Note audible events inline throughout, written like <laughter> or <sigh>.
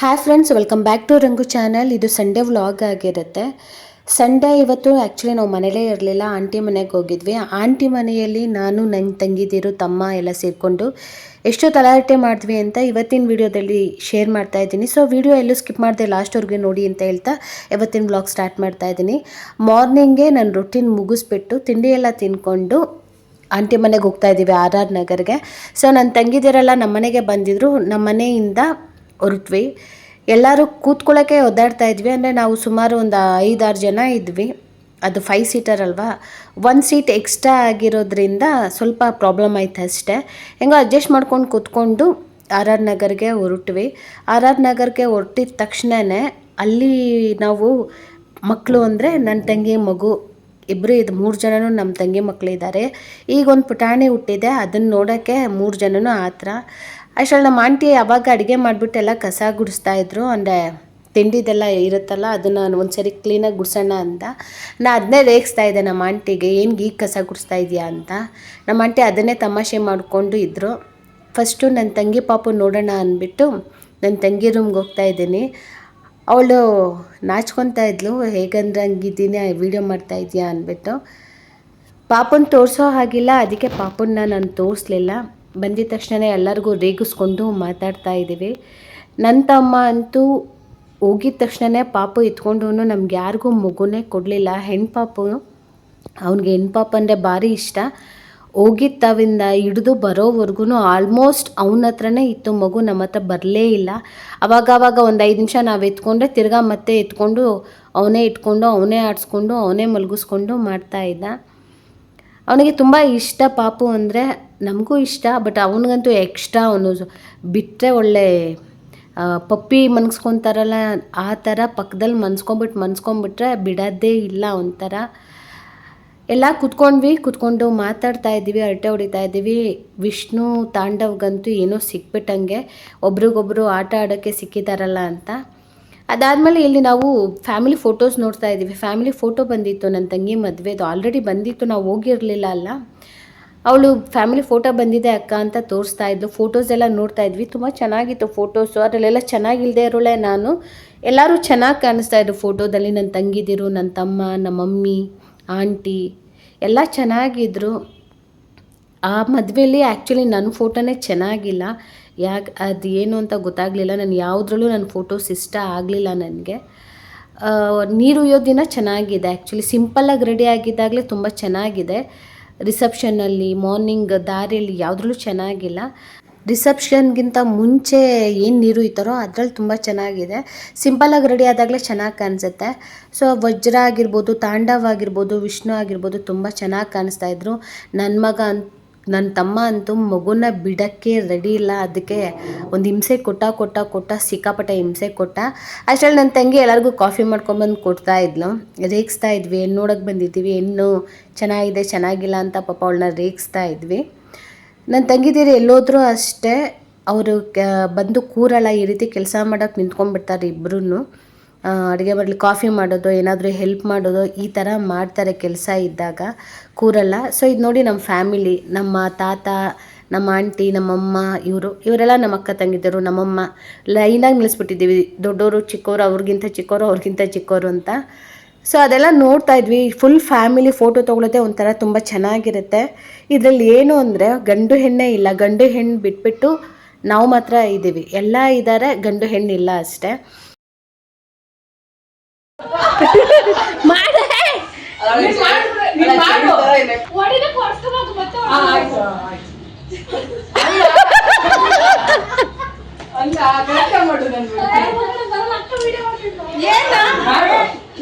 Hi friends welcome back to Rangu channel ಇದು Sunday vlog ಆಗಿರುತ್ತೆ. Sunday ಇವತ್ತು actually ನಾವು ಮನೇಲೇ ಇರಲಿಲ್ಲ ಆಂಟಿ ಮನೆಗೆ ಹೋಗಿದ್ವಿ. ಆಂಟಿ ಮನೆಯಲ್ಲಿ ನಾನು ನನ್ನ ತಂಗಿದಿರು, ತಮ್ಮ ಎಲ್ಲ ಸೇರಿಕೊಂಡು ಎಷ್ಟು ತಲಾಟೆ ಮಾಡಿದ್ವಿ ಅಂತ ಇವತ್ತಿನ ವಿಡಿಯೋದಲ್ಲಿ ಶೇರ್ ಮಾಡ್ತಾ ಇದ್ದೀನಿ. ಸೊ ವಿಡಿಯೋ ಎಲ್ಲೂ ಸ್ಕಿಪ್ ಮಾಡಿದೆ ಲಾಸ್ಟ್ವರೆಗೆ ನೋಡಿ ಅಂತ ಹೇಳ್ತಾ ಇವತ್ತಿನ ವ್ಲಾಗ್ ಸ್ಟಾರ್ಟ್ ಮಾಡ್ತಾ ಇದ್ದೀನಿ. ಮಾರ್ನಿಂಗೇ ನಾನು ರೊಟೀನ್ ಮುಗಿಸ್ಬಿಟ್ಟು ತಿಂಡಿ ಎಲ್ಲ ತಿನ್ಕೊಂಡು ಆಂಟಿ ಮನೆಗೆ ಹೋಗ್ತಾ ಇದ್ದೀವಿ, ಆರ್ ಆರ್ ನಗರ್ಗೆ. ಸೊ ನನ್ನ ತಂಗಿದಿರೆಲ್ಲ ನಮ್ಮ ಮನೆಗೆ ಬಂದಿದ್ದರು ನಮ್ಮ ಮನೆಯಿಂದ ಹೊರಟ್ವಿ. ಎಲ್ಲರೂ ಕೂತ್ಕೊಳ್ಳೋಕ್ಕೆ ಒದ್ದಾಡ್ತಾ ಇದ್ವಿ. ಅಂದರೆ ನಾವು ಸುಮಾರು ಒಂದು ಐದಾರು ಜನ ಇದ್ವಿ. ಅದು ಫೈವ್ ಸೀಟರ್ ಅಲ್ವಾ? ಒಂದು ಸೀಟ್ ಎಕ್ಸ್ಟ್ರಾ ಆಗಿರೋದ್ರಿಂದ ಸ್ವಲ್ಪ ಪ್ರಾಬ್ಲಮ್ ಆಯ್ತು ಅಷ್ಟೇ. ಹೆಂಗೋ ಅಡ್ಜಸ್ಟ್ ಮಾಡ್ಕೊಂಡು ಕೂತ್ಕೊಂಡು ಆರ್ ಆರ್ ನಗರ್ಗೆ ಹೊರಟ್ವಿ. ಆರ್ ಆರ್ ನಗರ್ಗೆ ಹೊರಟಿದ ತಕ್ಷಣವೇ ಅಲ್ಲಿ ನಾವು ಮಕ್ಕಳು ಅಂದರೆ ನನ್ನ ತಂಗಿ, ಮಗು ಇಬ್ಬರು ಇದು ಮೂರು ಜನನೂ ನಮ್ಮ ತಂಗಿ ಮಕ್ಕಳಿದ್ದಾರೆ ಈಗ ಒಂದು ಪುಟಾಣಿ ಹುಟ್ಟಿದೆ. ಅದನ್ನು ನೋಡೋಕ್ಕೆ ಮೂರು ಜನನೂ ಆ ಥರ ಅಷ್ಟರಲ್ಲಿ ನಮ್ಮ ಆಂಟಿ ಅವಾಗ ಅಡುಗೆ ಮಾಡಿಬಿಟ್ಟು ಎಲ್ಲ ಕಸ ಗುಡಿಸ್ತಾ ಇದ್ರು, ಅಂದರೆ ತಿಂಡಿದೆಲ್ಲ ಇರುತ್ತಲ್ಲ, ಅದನ್ನು ಒಂದ್ಸರಿ ಕ್ಲೀನಾಗಿ ಗುಡಿಸೋಣ ಅಂತ. ನಾ ಅದನ್ನೇ ರೇಗಿಸ್ತಾ ಇದ್ದೆ ನಮ್ಮ ಆಂಟಿಗೆ, ಏನು ಈಗ ಕಸ ಗುಡಿಸ್ತಾ ಇದೆಯಾ? ಅಂತ. ನಮ್ಮ ಆಂಟಿ ಅದನ್ನೇ ತಮಾಷೆ ಮಾಡಿಕೊಂಡು ಇದ್ದರು ಫಸ್ಟು ನನ್ನ ತಂಗಿ ಪಾಪು ನೋಡೋಣ ಅಂದ್ಬಿಟ್ಟು ನನ್ನ ತಂಗಿ ರೂಮ್ಗೆ ಹೋಗ್ತಾ ಇದ್ದೀನಿ. ಅವಳು ನಾಚ್ಕೊತಾ ಇದ್ಲು, ಹೇಗಂದ್ರೆ ಹಂಗಿದ್ದೀನಿ ವೀಡಿಯೋ ಮಾಡ್ತಾ ಇದೆಯಾ? ಅಂದ್ಬಿಟ್ಟು. ಪಾಪನ ತೋರಿಸೋ ಹಾಗಿಲ್ಲ, ಅದಕ್ಕೆ ಪಾಪನ್ನ ನಾನು ತೋರಿಸ್ಲಿಲ್ಲ. ಬಂದಿದ ತಕ್ಷಣ ಎಲ್ಲರಿಗೂ ರೇಗಿಸ್ಕೊಂಡು ಮಾತಾಡ್ತಾ ಇದ್ದೀವಿ. ನನ್ನ ತಮ್ಮ ಅಂತೂ ಹೋಗಿದ ತಕ್ಷಣನೇ ಪಾಪ ಎತ್ಕೊಂಡು ನಮ್ಗೆ ಯಾರಿಗೂ ಮಗುನೇ ಕೊಡಲಿಲ್ಲ. ಹೆಣ್ಣು ಪಾಪು, ಅವ್ನಿಗೆ ಹೆಣ್ಣು ಪಾಪ ಅಂದರೆ ಭಾರಿ ಇಷ್ಟ. ಹೋಗಿದ್ದ ತಾವಿಂದ ಹಿಡಿದು ಬರೋವರೆಗೂ ಆಲ್ಮೋಸ್ಟ್ ಅವನ ಹತ್ರನೇ ಇತ್ತು ಮಗು ನಮ್ಮ ಹತ್ರ ಬರಲೇ ಇಲ್ಲ. ಅವಾಗ ಅವಾಗ ಒಂದು ಐದು ನಿಮಿಷ ನಾವು ಎತ್ಕೊಂಡ್ರೆ ತಿರ್ಗಾ ಮತ್ತೆ ಎತ್ಕೊಂಡು ಅವನೇ ಇಟ್ಕೊಂಡು, ಅವನೇ ಆಡಿಸ್ಕೊಂಡು, ಅವನೇ ಮಲಗಿಸ್ಕೊಂಡು ಮಾಡ್ತಾ ಇದ್ದ. ಅವನಿಗೆ ತುಂಬ ಇಷ್ಟ ಪಾಪು ಅಂದರೆ ನಮಗೂ ಇಷ್ಟ ಬಟ್ ಅವನಿಗಂತೂ ಎಕ್ಸ್ಟ್ರಾ ಅವನು ಬಿಟ್ಟರೆ ಒಳ್ಳೆ ಪಪ್ಪಿ ಮನ್ಸ್ಕೊತಾರಲ್ಲ, ಆ ಥರ ಪಕ್ಕದಲ್ಲಿ ಮನ್ಸ್ಕೊಂಬಿಟ್ಟು ಮನ್ಸ್ಕೊಂಬಿಟ್ರೆ ಬಿಡೋದೇ ಇಲ್ಲ ಒಂಥರ. ಎಲ್ಲ ಕುತ್ಕೊಂಡ್ವಿ, ಕುತ್ಕೊಂಡು ಮಾತಾಡ್ತಾ ಇದ್ದೀವಿ, ಹರಟೆ ಹೊಡಿತಾ ಇದ್ದೀವಿ. ವಿಷ್ಣು ತಾಂಡವ್ಗಂತೂ ಏನೋ ಸಿಕ್ಬಿಟ್ಟಂಗೆ, ಒಬ್ರಿಗೊಬ್ರು ಆಟ ಆಡೋಕ್ಕೆ ಸಿಕ್ಕಿದಾರಲ್ಲ ಅಂತ. ಅದಾದಮೇಲೆ ಇಲ್ಲಿ ನಾವು ಫ್ಯಾಮಿಲಿ ಫೋಟೋಸ್ ನೋಡ್ತಾ ಇದ್ದೀವಿ. ಫ್ಯಾಮಿಲಿ ಫೋಟೋ ಬಂದಿತ್ತು ನನ್ನ ತಂಗಿ ಮದುವೆದು ಆಲ್ರೆಡಿ ಬಂದಿತ್ತು. ನಾವು ಹೋಗಿರಲಿಲ್ಲ ಅಲ್ಲ. ಅವಳು ಫ್ಯಾಮಿಲಿ ಫೋಟೋ ಬಂದಿದೆ ಅಕ್ಕ ಅಂತ ತೋರಿಸ್ತಾ ಇದ್ಲು. ಫೋಟೋಸ್ ಎಲ್ಲ ನೋಡ್ತಾ ಇದ್ವಿ. ತುಂಬ ಚೆನ್ನಾಗಿತ್ತು ಫೋಟೋಸು ಅದರಲ್ಲೆಲ್ಲ ಚೆನ್ನಾಗಿಲ್ಲದೆ ಇರೋಳೆ ನಾನು. ಎಲ್ಲರೂ ಚೆನ್ನಾಗಿ ಕಾಣಿಸ್ತಾ ಇದ್ರು ಫೋಟೋದಲ್ಲಿ ನನ್ನ ತಂಗಿದಿರು ನನ್ನ ತಮ್ಮ ನಮ್ಮ ಮಮ್ಮಿ ಆಂಟಿ ಎಲ್ಲ ಚೆನ್ನಾಗಿದ್ರು. ಆ ಮದುವೆಯಲ್ಲಿ ಆ್ಯಕ್ಚುಲಿ ನನ್ನ ಫೋಟೋನೇ ಚೆನ್ನಾಗಿಲ್ಲ. ಯಾಕೆ ಅದು ಏನು ಅಂತ ಗೊತ್ತಾಗಲಿಲ್ಲ. ನಾನು ಯಾವುದ್ರಲ್ಲೂ ನನ್ನ ಫೋಟೋಸ್ ಇಷ್ಟ ಆಗಲಿಲ್ಲ ನನಗೆ. ನೀರು ದಿನ ಚೆನ್ನಾಗಿದೆ. ಆ್ಯಕ್ಚುಲಿ ಸಿಂಪಲ್ಲಾಗಿ ರೆಡಿ ಆಗಿದ್ದಾಗಲೇ ತುಂಬ ಚೆನ್ನಾಗಿದೆ. ರಿಸೆಪ್ಷನ್ನಲ್ಲಿ ಮಾರ್ನಿಂಗ್ ದಾರಿಯಲ್ಲಿ ಯಾವುದ್ರಲ್ಲೂ ಚೆನ್ನಾಗಿಲ್ಲ. ರಿಸೆಪ್ಷನ್ಗಿಂತ ಮುಂಚೆ ಏನು ನೀರು ಇತ್ತಾರೋ ಅದರಲ್ಲಿ ತುಂಬ ಚೆನ್ನಾಗಿದೆ. ಸಿಂಪಲ್ಲಾಗಿ ರೆಡಿ ಆದಾಗಲೇ ಚೆನ್ನಾಗಿ ಕಾಣಿಸುತ್ತೆ. ಸೊ ವಜ್ರ ಆಗಿರ್ಬೋದು, ತಾಂಡವ್ ಆಗಿರ್ಬೋದು, ವಿಷ್ಣು ಆಗಿರ್ಬೋದು ತುಂಬ ಚೆನ್ನಾಗಿ ಕಾಣಿಸ್ತಾ ಇದ್ರು. ನನ್ನ ಮಗ ಅಂತ ನನ್ನ ತಮ್ಮ ಅಂತೂ ಮಗುನ ಬಿಡೋಕ್ಕೆ ರೆಡಿ ಇಲ್ಲ. ಅದಕ್ಕೆ ಒಂದು ಹಿಂಸೆ ಕೊಟ್ಟ ಕೊಟ್ಟ ಕೊಟ್ಟ, ಸಿಕ್ಕಾಪಟ್ಟೆ ಹಿಂಸೆ ಕೊಟ್ಟ. ಅಷ್ಟರಲ್ಲಿ ನನ್ನ ತಂಗಿ ಎಲ್ಲರಿಗೂ ಕಾಫಿ ಮಾಡ್ಕೊಂಬಂದು ಕೊಡ್ತಾ ಇದ್ಲು. ರೇಗಿಸ್ತಾ ಇದ್ವಿ. ಹೆಣ್ಣು ನೋಡೋಕೆ ಬಂದಿದ್ದೀವಿ. ಹೆಣ್ಣು ಚೆನ್ನಾಗಿದೆ, ಚೆನ್ನಾಗಿಲ್ಲ ಅಂತ ಪಾಪ ಅವಳನ್ನ ರೇಗಿಸ್ತಾ ಇದ್ವಿ. ನನ್ನ ತಂಗಿದೀರು ಎಲ್ಲೋದ್ರೂ ಅಷ್ಟೇ. ಅವರು ಬಂದು ಕೂರಲ್ಲ. ಈ ರೀತಿ ಕೆಲಸ ಮಾಡೋಕ್ಕೆ ನಿಂತ್ಕೊಂಡ್ಬಿಡ್ತಾರೆ ಇಬ್ಬರೂ ಅಡುಗೆ ಬರಲಿ ಕಾಫಿ ಮಾಡೋದು, ಏನಾದರೂ ಹೆಲ್ಪ್ ಮಾಡೋದು, ಈ ಥರ ಮಾಡ್ತಾರೆ ಕೆಲಸ ಇದ್ದಾಗ ಕೂರಲ್ಲ. ಸೊ ಇದು ನೋಡಿ ನಮ್ಮ ಫ್ಯಾಮಿಲಿ ನಮ್ಮ ತಾತ, ನಮ್ಮ ಆಂಟಿ ನಮ್ಮಮ್ಮ, ಇವರು, ಇವರೆಲ್ಲ ನಮ್ಮ ಅಕ್ಕ ತಂಗಿದ್ದರು ನಮ್ಮಮ್ಮ ಲೈನಾಗಿ ನಿಲ್ಲಿಸ್ಬಿಟ್ಟಿದ್ದೀವಿ ದೊಡ್ಡವರು ಚಿಕ್ಕವರು ಅವ್ರಿಗಿಂತ ಚಿಕ್ಕವರು ಅವ್ರಿಗಿಂತ ಚಿಕ್ಕವರು ಅಂತ. ಸೊ ಅದೆಲ್ಲ ನೋಡ್ತಾ ಇದ್ವಿ. ಫುಲ್ ಫ್ಯಾಮಿಲಿ ಫೋಟೋ ತೊಗೊಳೋದೇ ಒಂಥರ ತುಂಬ ಚೆನ್ನಾಗಿರುತ್ತೆ. ಇದರಲ್ಲಿ ಏನು ಅಂದರೆ ಗಂಡು ಹೆಣ್ಣೇ ಇಲ್ಲ. ಗಂಡು ಹೆಣ್ಣು ಬಿಟ್ಬಿಟ್ಟು ನಾವು ಮಾತ್ರ ಇದ್ದೀವಿ. ಎಲ್ಲ ಇದ್ದಾರೆ ಗಂಡು ಹೆಣ್ಣು ಇಲ್ಲ ಅಷ್ಟೇ. <laughs>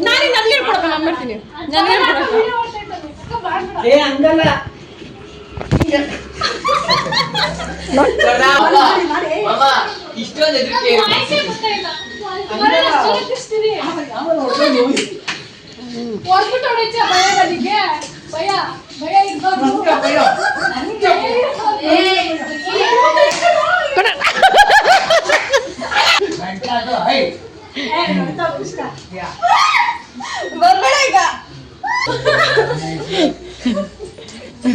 ನಾನು ನನ್ಗೆ. ನಾನು ಮಾಡ್ತೀನಿ. ನನಗೆ ಏ ಹಂಗಲ್ಲ. ಇಷ್ಟೊಂದು ಹೆದರಿಕೆ ಬರ್ಬೇಡ ಈಗ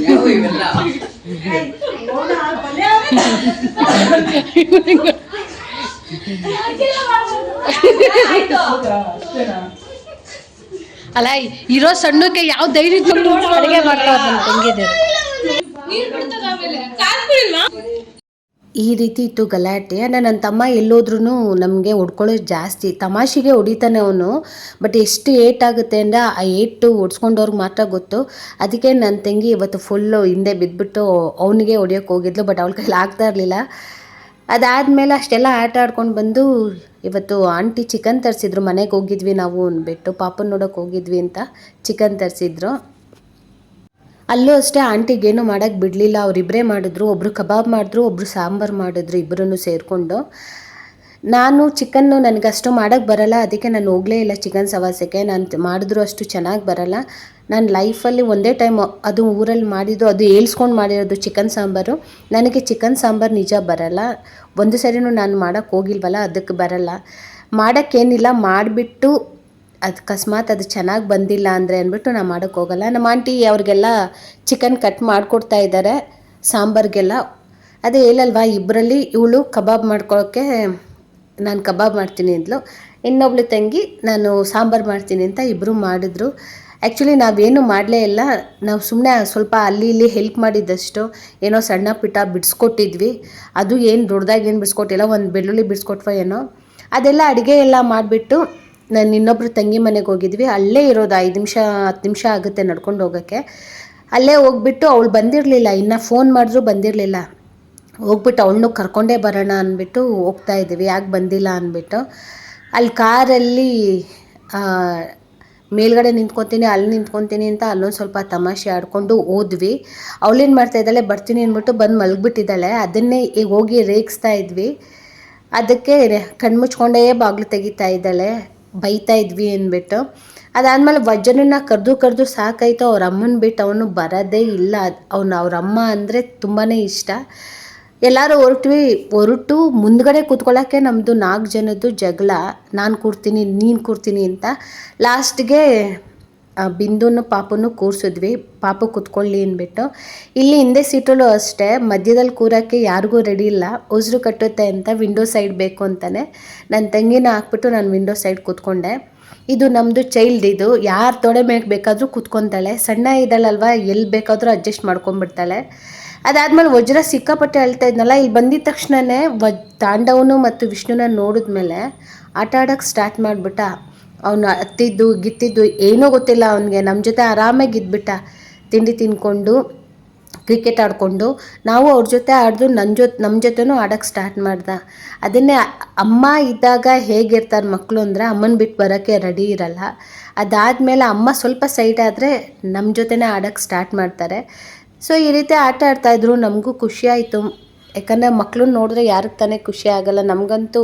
ಯಾವ ಇವೆಲ್ಲ ಹಾಕಿಲ್ಲ ಅಲ್ಲ ಇರೋ ಸಣ್ಣಕ್ಕೆ ಯಾವ ಧೈರ್ಯ ಅಡುಗೆ ಮಾಡ್ತಾ ನಮ್ಮ ತಂಗಿದಿರು ಈ ರೀತಿ ಇತ್ತು ಗಲಾಟೆ. ಅಂದರೆ ನನ್ನ ತಮ್ಮ ಎಲ್ಲೋದ್ರೂ ನಮಗೆ ಹೊಡ್ಕೊಳ್ಳೋದು ಜಾಸ್ತಿ. ತಮಾಷೆಗೆ ಹೊಡಿತಾನೆ ಅವನು. ಬಟ್ ಎಷ್ಟು ಏಟಾಗುತ್ತೆ ಅಂದರೆ ಆ ಏಟು ಓಡಿಸ್ಕೊಂಡವ್ರಿಗೆ ಮಾತ್ರ ಗೊತ್ತು. ಅದಕ್ಕೆ ನನ್ನ ತಂಗಿ ಇವತ್ತು ಫುಲ್ಲು ಹಿಂದೆ ಬಿದ್ದುಬಿಟ್ಟು ಅವನಿಗೆ ಹೊಡಿಯೋಕೆ ಹೋಗಿದ್ಲು ಬಟ್ ಅವಳ ಕೈಲಿ ಆಗ್ತಾ ಇರಲಿಲ್ಲ. ಅದಾದಮೇಲೆ ಅಷ್ಟೆಲ್ಲ ಆಟ ಆಡ್ಕೊಂಡು ಬಂದು ಇವತ್ತು ಆಂಟಿ ಚಿಕನ್ ತರಿಸಿದ್ರು. ಮನೆಗೆ ಹೋಗಿದ್ವಿ ನಾವು ಅಂದ್ಬಿಟ್ಟು ಪಾಪನ ನೋಡೋಕೆ ಹೋಗಿದ್ವಿ ಅಂತ ಚಿಕನ್ ತರಿಸಿದ್ರು. ಅಲ್ಲೂ ಅಷ್ಟೇ ಆಂಟಿಗೇನು ಮಾಡೋಕ್ಕೆ ಬಿಡಲಿಲ್ಲ. ಅವರಿಬ್ಬರೇ ಮಾಡಿದ್ರು. ಒಬ್ಬರು ಕಬಾಬ್ ಮಾಡಿದ್ರು ಒಬ್ಬರು ಸಾಂಬಾರು ಮಾಡಿದ್ರು ಇಬ್ಬರನ್ನು ಸೇರಿಕೊಂಡು. ನಾನು ಚಿಕನ್ನು ನನಗಷ್ಟು ಮಾಡೋಕ್ಕೆ ಬರಲ್ಲ, ಅದಕ್ಕೆ ನಾನು ಹೋಗಲೇ ಇಲ್ಲ ಚಿಕನ್ ಸವಾಸಕ್ಕೆ ನಾನು ಮಾಡಿದ್ರು ಅಷ್ಟು ಚೆನ್ನಾಗಿ ಬರಲ್ಲ. ನಾನು ಲೈಫಲ್ಲಿ ಒಂದೇ ಟೈಮ್ ಅದು ಊರಲ್ಲಿ ಮಾಡಿದ್ದು, ಅದು ಏಳ್ಸ್ಕೊಂಡು ಮಾಡಿರೋದು ಚಿಕನ್ ಸಾಂಬಾರು. ನನಗೆ ಚಿಕನ್ ಸಾಂಬಾರು ನಿಜ ಬರಲ್ಲ. ಒಂದು ಸರಿನೂ ನಾನು ಮಾಡೋಕ್ಕೆ ಹೋಗಿಲ್ವಲ್ಲ, ಅದಕ್ಕೆ ಬರಲ್ಲ. ಮಾಡೋಕ್ಕೇನಿಲ್ಲ ಮಾಡಿಬಿಟ್ಟು ಅಕಸ್ಮಾತ್ ಅದು ಚೆನ್ನಾಗಿ ಬಂದಿಲ್ಲ ಅಂದರೆ ಅಂದ್ಬಿಟ್ಟು ನಾನು ಮಾಡೋಕ್ಕೆ ಹೋಗಲ್ಲ. ನಮ್ಮ ಆಂಟಿ ಅವ್ರಿಗೆಲ್ಲ ಚಿಕನ್ ಕಟ್ ಮಾಡಿಕೊಡ್ತಾ ಇದ್ದಾರೆ ಸಾಂಬಾರಿಗೆಲ್ಲ. ಅದೇ ಹೇಳಲ್ವಾ ಇಬ್ಬರಲ್ಲಿ ಇವಳು ಕಬಾಬ್ ಮಾಡ್ಕೊಳ್ಳೋಕ್ಕೆ ನಾನು ಕಬಾಬ್ ಮಾಡ್ತೀನಿ ಅಂದ್ಲು. ಇನ್ನೊಬ್ಳು ತಂಗಿ, ನಾನು ಸಾಂಬಾರು ಮಾಡ್ತೀನಿ ಅಂತ ಇಬ್ಬರು ಮಾಡಿದ್ರು. ಆ್ಯಕ್ಚುಲಿ ನಾವೇನು ಮಾಡಲೇ ಇಲ್ಲ. ನಾವು ಸುಮ್ಮನೆ ಸ್ವಲ್ಪ ಅಲ್ಲಿ ಇಲ್ಲಿ ಹೆಲ್ಪ್ ಮಾಡಿದ್ದಷ್ಟು ಏನೋ ಸಣ್ಣ ಪುಟ್ಟ ಬಿಡಿಸ್ಕೊಟ್ಟಿದ್ವಿ. ಅದು ಏನು ದೊಡ್ಡದಾಗಿ ಏನು ಬಿಡಿಸ್ಕೊಟ್ಟಿಲ್ಲ, ಒಂದು ಬೆಳ್ಳುಳ್ಳಿ ಬಿಡಿಸ್ಕೊಟ್ವ ಏನೋ. ಅದೆಲ್ಲ ಅಡುಗೆ ಎಲ್ಲ ಮಾಡಿಬಿಟ್ಟು ನಾನು ಇನ್ನೊಬ್ರು ತಂಗಿ ಮನೆಗೆ ಹೋಗಿದ್ವಿ. ಅಲ್ಲೇ ಇರೋದು ಐದು ನಿಮಿಷ, ಹತ್ತು ನಿಮಿಷ ಆಗುತ್ತೆ ನಡ್ಕೊಂಡು ಹೋಗೋಕ್ಕೆ. ಅಲ್ಲೇ ಹೋಗ್ಬಿಟ್ಟು ಅವಳು ಬಂದಿರಲಿಲ್ಲ. ಇನ್ನು ಫೋನ್ ಮಾಡಿದ್ರು ಬಂದಿರಲಿಲ್ಲ. ಹೋಗ್ಬಿಟ್ಟು ಅವಣ್ಣು ಕರ್ಕೊಂಡೇ ಬರೋಣ ಅಂದ್ಬಿಟ್ಟು ಹೋಗ್ತಾ ಇದ್ದೀವಿ. ಯಾಕೆ ಬಂದಿಲ್ಲ ಅಂದ್ಬಿಟ್ಟು. ಅಲ್ಲಿ ಕಾರಲ್ಲಿ ಮೇಲ್ಗಡೆ ನಿಂತ್ಕೊತೀನಿ, ಅಲ್ಲಿ ನಿಂತ್ಕೊತೀನಿ ಅಂತ ಅಲ್ಲೊಂದು ಸ್ವಲ್ಪ ತಮಾಷೆ ಆಡ್ಕೊಂಡು ಹೋದ್ವಿ. ಅವಳೇನು ಮಾಡ್ತಾ ಇದ್ದಾಳೆ, ಬರ್ತೀನಿ ಅಂದ್ಬಿಟ್ಟು ಬಂದು ಮಲಗಿಬಿಟ್ಟಿದ್ದಾಳೆ. ಅದನ್ನೇ ಈಗ ಹೋಗಿ ರೇಗಿಸ್ತಾ ಇದ್ವಿ. ಅದಕ್ಕೆ ಕಣ್ಮುಚ್ಕೊಂಡೇ ಬಾಗಿಲು ತೆಗಿತಾ ಇದ್ದಾಳೆ. ಬೈತಾ ಇದ್ವಿ ಅಂದ್ಬಿಟ್ಟು. ಅದಾದಮೇಲೆ ವಜ್ರನ ಕರೆದು ಕರೆದು ಸಾಕಾಯ್ತು. ಅವ್ರ ಅಮ್ಮನ ಬಿಟ್ಟು ಅವನು ಬರೋದೇ ಇಲ್ಲ. ಅವನು ಅವ್ರ ಅಮ್ಮ ಅಂದರೆ ತುಂಬಾ ಇಷ್ಟ. ಎಲ್ಲರೂ ಹೊರಟ್ವಿ, ಹೊರಟು ಮುಂದ್ಗಡೆ ಕೂತ್ಕೊಳ್ಳೋಕ್ಕೆ ನಮ್ಮದು ನಾಲ್ಕು ಜನದ್ದು ಜಗಳ. ನಾನು ಕೂರ್ತೀನಿ, ನೀನು ಕೂರ್ತೀನಿ ಅಂತ ಲಾಸ್ಟ್ಗೆ ಬಿಂದುನು ಪಾಪನು ಕೂರಿಸಿದ್ವಿ. ಪಾಪು ಕೂತ್ಕೊಳ್ಳಿ ಅಂದ್ಬಿಟ್ಟು. ಇಲ್ಲಿ ಹಿಂದೆ ಸೀಟಲ್ಲೂ ಅಷ್ಟೇ. ಮಧ್ಯದಲ್ಲಿ ಕೂರೋಕ್ಕೆ ಯಾರಿಗೂ ರೆಡಿ ಇಲ್ಲ. ಉಸಿರು ಕಟ್ಟುತ್ತೆ ಅಂತ ವಿಂಡೋ ಸೈಡ್ ಬೇಕು ಅಂತಲೇ ನನ್ನ ತಂಗಿನ ಹಾಕ್ಬಿಟ್ಟು ನಾನು ವಿಂಡೋ ಸೈಡ್ ಕೂತ್ಕೊಂಡೆ. ಇದು ನಮ್ಮದು ಚೈಲ್ಡ್ ಇದು. ಯಾರು ತೊಡೆ ಮೇಲೆ ಬೇಕಾದರೂ ಕೂತ್ಕೊತಾಳೆ. ಸಣ್ಣ ಇದ್ದಾಳಲ್ವ ಎಲ್ಲಿ ಬೇಕಾದರೂ ಅಡ್ಜಸ್ಟ್ ಮಾಡ್ಕೊಂಡ್ಬಿಡ್ತಾಳೆ. ಅದಾದ್ಮೇಲೆ ವಜ್ರ ಸಿಕ್ಕಾಪಟ್ಟೆ ಅಳ್ತಾ ಇದ್ನಲ್ಲ, ಇಲ್ಲಿ ಬಂದಿದ ತಕ್ಷಣನೇ ವಜ್, ತಾಂಡವನು ಮತ್ತು ವಿಷ್ಣುನ ನೋಡಿದ್ಮೇಲೆ ಆಟ ಆಡೋಕ್ಕೆ ಸ್ಟಾರ್ಟ್ ಮಾಡಿಬಿಟ್ಟ. ಅವನು ಹತ್ತಿದ್ದು ಗಿತ್ತಿದ್ದು ಏನೂ ಗೊತ್ತಿಲ್ಲ ಅವನಿಗೆ ನಮ್ಮ ಜೊತೆ ಆರಾಮಾಗಿ ಇದ್ಬಿಟ್ಟ. ತಿಂಡಿ ತಿನ್ಕೊಂಡು ಕ್ರಿಕೆಟ್ ಆಡಿಕೊಂಡು, ನಾವು ಅವ್ರ ಜೊತೆ ಆಡಿದ್ರು ನನ್ನ ಜೊತೆ ನಮ್ಮ ಜೊತೆನೂ ಆಡೋಕ್ಕೆ ಸ್ಟಾರ್ಟ್ ಮಾಡ್ದ. ಅದನ್ನೇ ಅಮ್ಮ ಇದ್ದಾಗ ಹೇಗಿರ್ತಾರೆ ಮಕ್ಕಳು ಅಂದರೆ ಅಮ್ಮನ ಬಿಟ್ಟು ಬರೋಕ್ಕೆ ರೆಡಿ ಇರಲ್ಲ. ಅದಾದಮೇಲೆ ಅಮ್ಮ ಸ್ವಲ್ಪ ಸೈಡ್ ಆದರೆ ನಮ್ಮ ಜೊತೆನೇ ಆಡೋಕ್ಕೆ ಸ್ಟಾರ್ಟ್ ಮಾಡ್ತಾರೆ. ಸೊ ಈ ರೀತಿ ಆಟ ಆಡ್ತಾಯಿದ್ರು ನಮಗೂ ಖುಷಿ ಆಯಿತು. ಯಾಕಂದರೆ ಮಕ್ಕಳನ್ನ ನೋಡಿದ್ರೆ ಯಾರಿಗೆ ತಾನೇ ಖುಷಿ ಆಗಲ್ಲ. ನಮಗಂತೂ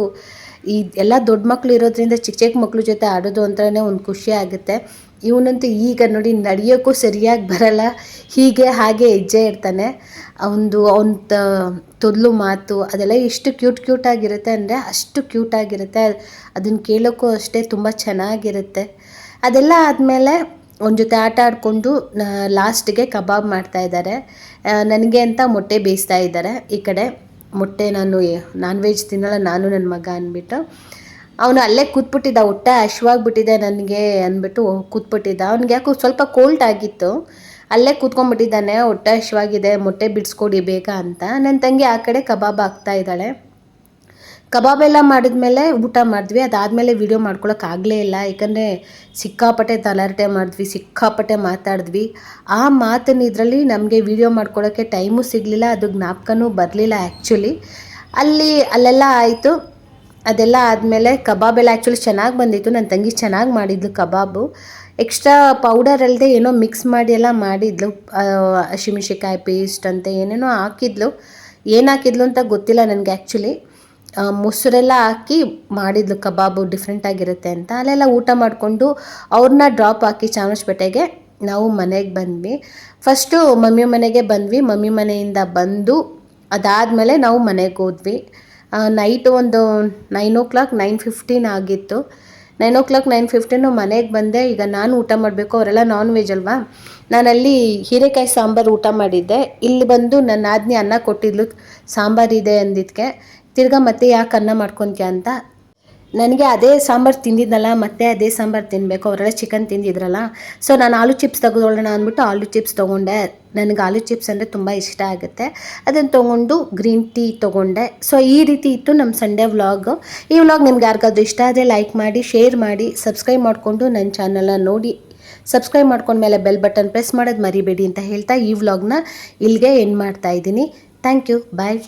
ಈ ಎಲ್ಲ ದೊಡ್ಡ ಮಕ್ಕಳು ಇರೋದ್ರಿಂದ ಚಿಕ್ಕ ಚಿಕ್ಕ ಮಕ್ಕಳು ಜೊತೆ ಆಡೋದು ಅಂತಲೇ ಒಂದು ಖುಷಿ ಆಗುತ್ತೆ. ಇವನಂತೂ ಈಗ ನೋಡಿ ನಡೆಯೋಕ್ಕೂ ಸರಿಯಾಗಿ ಬರಲ್ಲ. ಹೀಗೆ ಹಾಗೆ ಹೆಜ್ಜೆ ಇರ್ತಾನೆ ಅವನದು ಅವನ ತೊದಲು ಮಾತು, ಅದೆಲ್ಲ ಎಷ್ಟು ಕ್ಯೂಟ್ ಕ್ಯೂಟ್ ಆಗಿರುತ್ತೆ ಅಂದರೆ ಅಷ್ಟು ಕ್ಯೂಟ್ ಆಗಿರುತ್ತೆ. ಅದನ್ನು ಕೇಳೋಕ್ಕೂ ಅಷ್ಟೇ ತುಂಬ ಚೆನ್ನಾಗಿರುತ್ತೆ. ಅದೆಲ್ಲ ಆದಮೇಲೆ ಅವನ ಜೊತೆ ಆಟ ಆಡಿಕೊಂಡು ಲಾಸ್ಟಿಗೆ ಕಬಾಬ್ ಮಾಡ್ತಾ ಇದ್ದಾರೆ. ನನಗೆ ಅಂತ ಮೊಟ್ಟೆ ಬೇಯಿಸ್ತಾ ಇದ್ದಾರೆ. ಈ ಕಡೆ ಮೊಟ್ಟೆ ನಾನು ನಾನ್ ವೆಜ್ ತಿನ್ನಲ್ಲ, ನಾನು ನನ್ನ ಮಗ ಅಂದ್ಬಿಟ್ಟು ಅವನು ಅಲ್ಲೇ ಕೂತ್ಬಿಟ್ಟಿದ್ದ, ಹೊಟ್ಟೆ ಹಶ್ವಾಗ್ಬಿಟ್ಟಿದೆ ನನಗೆ ಅಂದ್ಬಿಟ್ಟು ಕೂತ್ಬಿಟ್ಟಿದ್ದ. ಅವ್ನಿಗೆ ಯಾಕೋ ಸ್ವಲ್ಪ ಕೋಲ್ಡ್ ಆಗಿತ್ತು. ಅಲ್ಲೇ ಕೂತ್ಕೊಂಡ್ಬಿಟ್ಟಿದ್ದಾನೆ, ಹೊಟ್ಟೆ ಹಶ್ವಾಗಿದೆ ಮೊಟ್ಟೆ ಬಿಡಿಸ್ಕೊಡಿ ಬೇಗ ಅಂತ. ನನ್ನ ತಂಗಿ ಆ ಕಡೆ ಕಬಾಬ್ ಹಾಕ್ತಾ ಇದ್ದಾಳೆ. ಕಬಾಬ್ ಎಲ್ಲ ಮಾಡಿದ್ಮೇಲೆ ಊಟ ಮಾಡಿದ್ವಿ. ಅದಾದಮೇಲೆ ವಿಡಿಯೋ ಮಾಡ್ಕೊಳಕ್ಕೆ ಆಗಲೇ ಇಲ್ಲ. ಯಾಕಂದರೆ ಸಿಕ್ಕಾಪಟ್ಟೆ ತಲಾಟೆ ಮಾಡಿದ್ವಿ, ಸಿಕ್ಕಾಪಟ್ಟೆ ಮಾತಾಡಿದ್ವಿ. ಆ ಮಾತಿನ ಇದರಲ್ಲಿ ನಮಗೆ ವಿಡಿಯೋ ಮಾಡ್ಕೊಳ್ಳೋಕ್ಕೆ ಟೈಮು ಸಿಗಲಿಲ್ಲ, ಅದು ಜ್ಞಾಪಕನೂ ಬರಲಿಲ್ಲ ಆ್ಯಕ್ಚುಲಿ ಅಲ್ಲಿ, ಅಲ್ಲೆಲ್ಲ ಆಯಿತು. ಅದೆಲ್ಲ ಆದಮೇಲೆ ಕಬಾಬ್ ಎಲ್ಲ ಆ್ಯಕ್ಚುಲಿ ಚೆನ್ನಾಗಿ ಬಂದಿತ್ತು. ನನ್ನ ತಂಗಿ ಚೆನ್ನಾಗಿ ಮಾಡಿದ್ಲು ಕಬಾಬು. ಎಕ್ಸ್ಟ್ರಾ ಪೌಡರ್ ಅಲ್ಲದೆ ಏನೋ ಮಿಕ್ಸ್ ಮಾಡಿ ಎಲ್ಲ ಮಾಡಿದ್ಲು. ಹಸಿಮೆಣ್ಸಿಕಾಯಿ ಪೇಸ್ಟ್ ಅಂತ ಏನೇನೋ ಹಾಕಿದ್ಲು. ಏನು ಹಾಕಿದ್ಲು ಅಂತ ಗೊತ್ತಿಲ್ಲ ನನಗೆ ಆ್ಯಕ್ಚುಲಿ ಮೊಸರೆಲ್ಲ ಹಾಕಿ ಮಾಡಿದ್ಲು ಕಬಾಬು ಡಿಫ್ರೆಂಟ್ ಆಗಿರುತ್ತೆ ಅಂತ. ಅಲ್ಲೆಲ್ಲ ಊಟ ಮಾಡಿಕೊಂಡು ಅವ್ರನ್ನ ಡ್ರಾಪ್ ಹಾಕಿ ಚಾಮರಾಜಪೇಟೆಗೆ ನಾವು ಮನೆಗೆ ಬಂದ್ವಿ. ಫಸ್ಟು ಮಮ್ಮಿ ಮನೆಗೆ ಬಂದ್ವಿ. ಮಮ್ಮಿ ಮನೆಯಿಂದ ಬಂದು ಅದಾದಮೇಲೆ ನಾವು ಮನೆಗೆ ಹೋದ್ವಿ. ನೈಟು ಒಂದು nine o'clock nine fifteen ಆಗಿತ್ತು. Nine o'clock nine fifteen ಮನೆಗೆ ಬಂದೆ. ಈಗ ನಾನು ಊಟ ಮಾಡಬೇಕು, ಅವರೆಲ್ಲ ನಾನ್ ವೆಜ್ ಅಲ್ವಾ? ನಾನಲ್ಲಿ ಹೀರೆಕಾಯಿ ಸಾಂಬಾರು ಊಟ ಮಾಡಿದ್ದೆ. ಇಲ್ಲಿ ಬಂದು ನನ್ನ ಆದ್ನಿ ಅನ್ನ ಕೊಟ್ಟಿದ್ಲು. ಸಾಂಬಾರಿದೆ ಅಂದಿದ್ದಕ್ಕೆ ತಿರ್ಗಾ ಮತ್ತೆ ಯಾಕೆ ಅನ್ನ ಮಾಡ್ಕೊತೀಯ ಅಂತ. ನನಗೆ ಅದೇ ಸಾಂಬಾರು ತಿಂದಿದ್ನಲ್ಲ, ಮತ್ತೆ ಅದೇ ಸಾಂಬಾರು ತಿನ್ನಬೇಕು ಅವರೆಲ್ಲ ಚಿಕನ್ ತಿಂದಿದ್ರಲ್ಲ. ಸೊ ನಾನು ಆಲೂ ಚಿಪ್ಸ್ ತೆಗೆದೊಳ್ಳೋಣ ಅಂದ್ಬಿಟ್ಟು ಆಲೂ ಚಿಪ್ಸ್ ತೊಗೊಂಡೆ. ನನಗೆ ಆಲೂ ಚಿಪ್ಸ್ ಅಂದರೆ ತುಂಬ ಇಷ್ಟ ಆಗುತ್ತೆ. ಅದನ್ನು ತೊಗೊಂಡು ಗ್ರೀನ್ ಟೀ ತೊಗೊಂಡೆ. ಸೊ ಈ ರೀತಿ ಇತ್ತು ನಮ್ಮ ಸಂಡೇ ವ್ಲಾಗು ಈ ವ್ಲಾಗ್ ನಿಮ್ಗೆ ಯಾರಿಗಾದ್ರೂ ಇಷ್ಟ ಆದರೆ ಲೈಕ್ ಮಾಡಿ ಶೇರ್ ಮಾಡಿ ಸಬ್ಸ್ಕ್ರೈಬ್ ಮಾಡಿಕೊಂಡು ನನ್ನ ಚಾನಲ್ನ ನೋಡಿ. ಸಬ್ಸ್ಕ್ರೈಬ್ ಮಾಡ್ಕೊಂಡ್ಮೇಲೆ ಬೆಲ್ ಬಟನ್ ಪ್ರೆಸ್ ಮಾಡೋದು ಮರಿಬೇಡಿ ಅಂತ ಹೇಳ್ತಾ ಈ ವ್ಲಾಗ್ನ ಇಲ್ಲಿಗೆ ಎಂಡ್ ಮಾಡ್ತಾ ಇದ್ದೀನಿ. Thank you bye